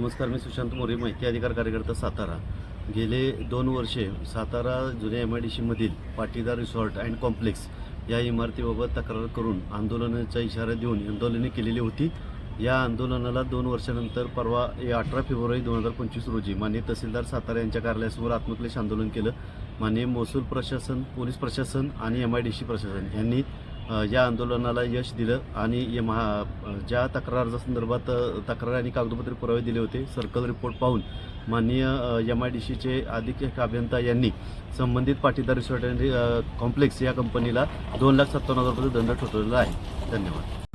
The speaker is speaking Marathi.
नमस्कार मी सुशांत मोरे माहिती अधिकार कार्यकर्ता सातारा. गेले दोन वर्षे सातारा जुन्या एम आय डी सीमधील पाटीदार रिसॉर्ट अँड कॉम्प्लेक्स या इमारतीबाबत तक्रार करून आंदोलनाचा इशारा देऊन आंदोलने केलेली होती. या आंदोलनाला दोन वर्षानंतर परवा अठरा फेब्रुवारी दोन हजार पंचवीस रोजी माननीय तहसीलदार सातारा यांच्या कार्यालयासमोर आत्मक्लेश आंदोलन केलं. माननीय महसूल प्रशासन पोलीस प्रशासन आणि एम आय डी सी प्रशासन यांनी या आंदोलनाला यश दिलं आणि या महा ज्या तक्रारच्या संदर्भात तक्रार आणि कागदपत्रे पुरावे दिले होते सर्कल रिपोर्ट पाहून माननीय एम आय डी सीचे अधीक्षक अभियंता यांनी संबंधित पाटीदार रिसॉर्ट अँड कॉम्प्लेक्स या कंपनीला दोन लाख सत्तावन्न हजार रुपये दंड ठोठवलेला आहे. धन्यवाद.